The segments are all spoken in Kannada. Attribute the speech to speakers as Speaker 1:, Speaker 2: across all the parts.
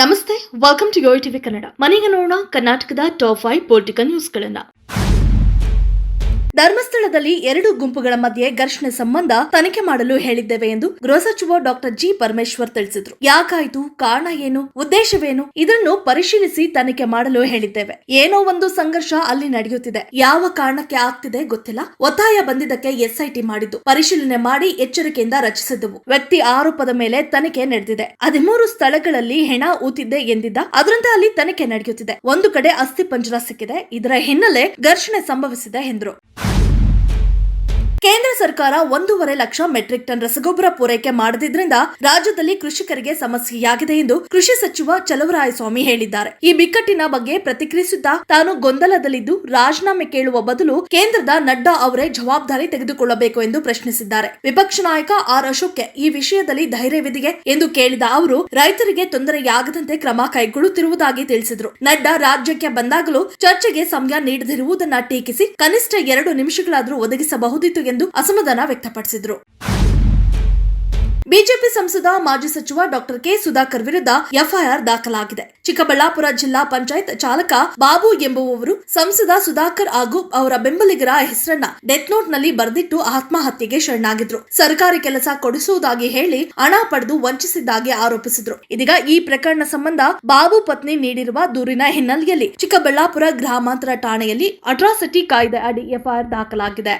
Speaker 1: ನಮಸ್ತೆ ವೆಲ್ಕಮ್ ಟು ಯೋಯ್ ಟಿವಿ ಕನ್ನಡ ಮನೆಗೆ ನೋಡೋಣ ಕರ್ನಾಟಕದ ಟಾಪ್ ಫೈವ್ ಪೊಲಿಟಿಕಲ್ ನ್ಯೂಸ್ಗಳನ್ನ ಧರ್ಮಸ್ಥಳದಲ್ಲಿ ಎರಡು ಗುಂಪುಗಳ ಮಧ್ಯೆ ಘರ್ಷಣೆ ಸಂಬಂಧ ತನಿಖೆ ಮಾಡಲು ಹೇಳಿದ್ದೇವೆ ಎಂದು ಗೃಹ ಸಚಿವ ಡಾಕ್ಟರ್ ಜಿ ಪರಮೇಶ್ವರ್ ತಿಳಿಸಿದ್ರು. ಯಾಕಾಯ್ತು? ಕಾರಣ ಏನು? ಉದ್ದೇಶವೇನು? ಇದನ್ನು ಪರಿಶೀಲಿಸಿ ತನಿಖೆ ಮಾಡಲು ಹೇಳಿದ್ದೇವೆ. ಏನೋ ಒಂದು ಸಂಘರ್ಷ ಅಲ್ಲಿ ನಡೆಯುತ್ತಿದೆ. ಯಾವ ಕಾರಣಕ್ಕೆ ಆಗ್ತಿದೆ ಗೊತ್ತಿಲ್ಲ. ಒತ್ತಾಯ ಬಂದಿದ್ದಕ್ಕೆ ಎಸ್ಐಟಿ ಮಾಡಿದ್ದು. ಪರಿಶೀಲನೆ ಮಾಡಿ ಎಚ್ಚರಿಕೆಯಿಂದ ರಚಿಸಿದ್ದವು. ವ್ಯಕ್ತಿ ಆರೋಪದ ಮೇಲೆ ತನಿಖೆ ನಡೆದಿದೆ. ಹದಿಮೂರು ಸ್ಥಳಗಳಲ್ಲಿ ಹೆಣ ಊತಿದ್ದೆ ಎಂದಿದ್ದ ಅದರಂತೆ ಅಲ್ಲಿ ತನಿಖೆ ನಡೆಯುತ್ತಿದೆ. ಒಂದು ಕಡೆ ಅಸ್ಥಿ ಪಂಜರ ಸಿಕ್ಕಿದೆ. ಇದರ ಹಿನ್ನೆಲೆ ಘರ್ಷಣೆ ಸಂಭವಿಸಿದೆ ಎಂದರು. ಕೇಂದ್ರ ಸರ್ಕಾರ ಒಂದೂವರೆ ಲಕ್ಷ ಮೆಟ್ರಿಕ್ ಟನ್ ರಸಗೊಬ್ಬರ ಪೂರೈಕೆ ಮಾಡದಿದ್ರಿಂದ ರಾಜ್ಯದಲ್ಲಿ ಕೃಷಿಕರಿಗೆ ಸಮಸ್ಯೆಯಾಗಿದೆ ಎಂದು ಕೃಷಿ ಸಚಿವ ಚಲುವರಾಯಸ್ವಾಮಿ ಹೇಳಿದ್ದಾರೆ. ಈ ಬಿಕ್ಕಟ್ಟಿನ ಬಗ್ಗೆ ಪ್ರತಿಕ್ರಿಯಿಸುತ್ತಾ ತಾನು ಗೊಂದಲದಲ್ಲಿದ್ದು ರಾಜೀನಾಮೆ ಕೇಳುವ ಬದಲು ಕೇಂದ್ರದ ನಡ್ಡಾ ಅವರೇ ಜವಾಬ್ದಾರಿ ತೆಗೆದುಕೊಳ್ಳಬೇಕು ಎಂದು ಪ್ರಶ್ನಿಸಿದ್ದಾರೆ. ವಿಪಕ್ಷ ನಾಯಕ ಆರ್ ಅಶೋಕ್ಗೆ ಈ ವಿಷಯದಲ್ಲಿ ಧೈರ್ಯವಿದೆಯೇ ಎಂದು ಕೇಳಿದ ಅವರು, ರೈತರಿಗೆ ತೊಂದರೆಯಾಗದಂತೆ ಕ್ರಮ ಕೈಗೊಳ್ಳುತ್ತಿರುವುದಾಗಿ ತಿಳಿಸಿದರು. ನಡ್ಡಾ ರಾಜ್ಯಕ್ಕೆ ಬಂದಾಗಲೂ ಚರ್ಚೆಗೆ ಸಮಯ ನೀಡದಿರುವುದನ್ನ ಟೀಕಿಸಿ ಕನಿಷ್ಠ ಎರಡು ನಿಮಿಷಗಳಾದರೂ ಒದಗಿಸಬಹುದಿತ್ತು ಎಂದು ಅಸಮಾಧಾನ ವ್ಯಕ್ತಪಡಿಸಿದರು. ಬಿಜೆಪಿ ಸಂಸದ ಮಾಜಿ ಸಚಿವ ಡಾಕ್ಟರ್ ಕೆ ಸುಧಾಕರ್ ವಿರುದ್ಧ ಎಫ್ಐಆರ್ ದಾಖಲಾಗಿದೆ. ಚಿಕ್ಕಬಳ್ಳಾಪುರ ಜಿಲ್ಲಾ ಪಂಚಾಯತ್ ಚಾಲಕ ಬಾಬು ಎಂಬುವವರು ಸಂಸದ ಸುಧಾಕರ್ ಹಾಗೂ ಅವರ ಬೆಂಬಲಿಗರ ಹೆಸರನ್ನ ಡೆತ್ ನೋಟ್ನಲ್ಲಿ ಬರೆದಿಟ್ಟು ಆತ್ಮಹತ್ಯೆಗೆ ಶರಣಾಗಿದ್ರು. ಸರ್ಕಾರಿ ಕೆಲಸ ಕೊಡಿಸುವುದಾಗಿ ಹೇಳಿ ಹಣ ಪಡೆದು ವಂಚಿಸಿದ್ದಾಗಿ ಆರೋಪಿಸಿದ್ರು. ಇದೀಗ ಈ ಪ್ರಕರಣ ಸಂಬಂಧ ಬಾಬು ಪತ್ನಿ ನೀಡಿರುವ ದೂರಿನ ಹಿನ್ನೆಲೆಯಲ್ಲಿ ಚಿಕ್ಕಬಳ್ಳಾಪುರ ಗ್ರಾಮಾಂತರ ಠಾಣೆಯಲ್ಲಿ ಅಟ್ರಾಸಿಟಿ ಕಾಯ್ದೆ ಅಡಿ ಎಫ್ಐಆರ್ ದಾಖಲಾಗಿದೆ.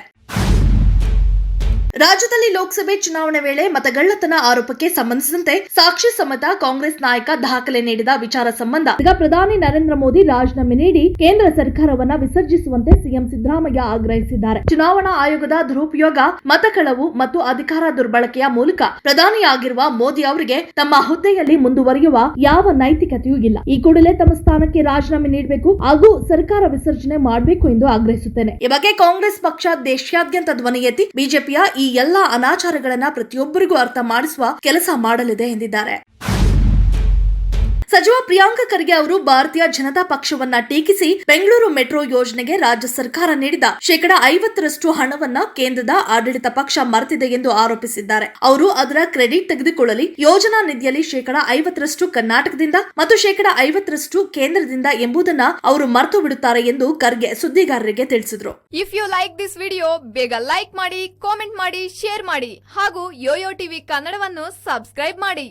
Speaker 1: ರಾಜ್ಯದಲ್ಲಿ ಲೋಕಸಭೆ ಚುನಾವಣೆ ವೇಳೆ ಮತಗಳ್ಳತನ ಆರೋಪಕ್ಕೆ ಸಂಬಂಧಿಸಿದಂತೆ ಸಾಕ್ಷಿ ಸಮೇತ ಕಾಂಗ್ರೆಸ್ ನಾಯಕ ದಾಖಲೆ ನೀಡಿದ ವಿಚಾರ ಸಂಬಂಧ. ಈಗ ಪ್ರಧಾನಿ ನರೇಂದ್ರ ಮೋದಿ ರಾಜೀನಾಮೆ ನೀಡಿ ಕೇಂದ್ರ ಸರ್ಕಾರವನ್ನ ವಿಸರ್ಜಿಸುವಂತೆ ಸಿಎಂ ಸಿದ್ದರಾಮಯ್ಯ ಆಗ್ರಹಿಸಿದ್ದಾರೆ. ಚುನಾವಣಾ ಆಯೋಗದ ದುರುಪಯೋಗ, ಮತಕಳವು ಮತ್ತು ಅಧಿಕಾರ ದುರ್ಬಳಕೆಯ ಮೂಲಕ ಪ್ರಧಾನಿಯಾಗಿರುವ ಮೋದಿ ಅವರಿಗೆ ತಮ್ಮ ಹುದ್ದೆಯಲ್ಲಿ ಮುಂದುವರಿಯುವ ಯಾವ ನೈತಿಕತೆಯೂ ಇಲ್ಲ. ಈ ಕೂಡಲೇ ತಮ್ಮ ಸ್ಥಾನಕ್ಕೆ ರಾಜೀನಾಮೆ ನೀಡಬೇಕು ಹಾಗೂ ಸರ್ಕಾರ ವಿಸರ್ಜನೆ ಮಾಡಬೇಕು ಎಂದು ಆಗ್ರಹಿಸುತ್ತೇನೆ. ಈ ಬಗ್ಗೆ ಕಾಂಗ್ರೆಸ್ ಪಕ್ಷ ದೇಶಾದ್ಯಂತ ಧ್ವನಿ ಎತ್ತಿ ಬಿಜೆಪಿಯ ಈ ಎಲ್ಲಾ ಅನಾಚಾರಗಳನ್ನ ಪ್ರತಿಯೊಬ್ಬರಿಗೂ ಅರ್ಥ ಮಾಡಿಸುವ ಕೆಲಸ ಮಾಡಲಿದೆ ಎಂದಿದ್ದಾರೆ. ಸಚಿವ ಪ್ರಿಯಾಂಕ ಖರ್ಗೆ ಅವರು ಭಾರತೀಯ ಜನತಾ ಪಕ್ಷವನ್ನ ಟೀಕಿಸಿ ಬೆಂಗಳೂರು ಮೆಟ್ರೋ ಯೋಜನೆಗೆ ರಾಜ್ಯ ಸರ್ಕಾರ ನೀಡಿದ ಶೇಕಡಾ ಐವತ್ತರಷ್ಟು ಹಣವನ್ನ ಕೇಂದ್ರದ ಆಡಳಿತ ಪಕ್ಷ ಮರೆತಿದೆ ಎಂದು ಆರೋಪಿಸಿದ್ದಾರೆ. ಅವರು ಅದರ ಕ್ರೆಡಿಟ್ ತೆಗೆದುಕೊಳ್ಳಲಿ, ಯೋಜನಾ ನಿಧಿಯಲ್ಲಿ ಶೇಕಡಾ ಐವತ್ತರಷ್ಟು ಕರ್ನಾಟಕದಿಂದ ಮತ್ತು ಶೇಕಡಾ ಐವತ್ತರಷ್ಟು ಕೇಂದ್ರದಿಂದ ಎಂಬುದನ್ನ ಅವರು ಮರೆತು ಬಿಡುತ್ತಾರೆ ಎಂದು ಖರ್ಗೆ ಸುದ್ದಿಗಾರರಿಗೆ ತಿಳಿಸಿದರು.
Speaker 2: If you like this video ಬೇಗ ಲೈಕ್ ಮಾಡಿ ಕಾಮೆಂಟ್ ಮಾಡಿ ಶೇರ್ ಮಾಡಿ ಹಾಗೂ ಯೋಯೋ ಟಿವಿ ಕನ್ನಡವನ್ನು ಸಬ್ಸ್ಕ್ರೈಬ್ ಮಾಡಿ.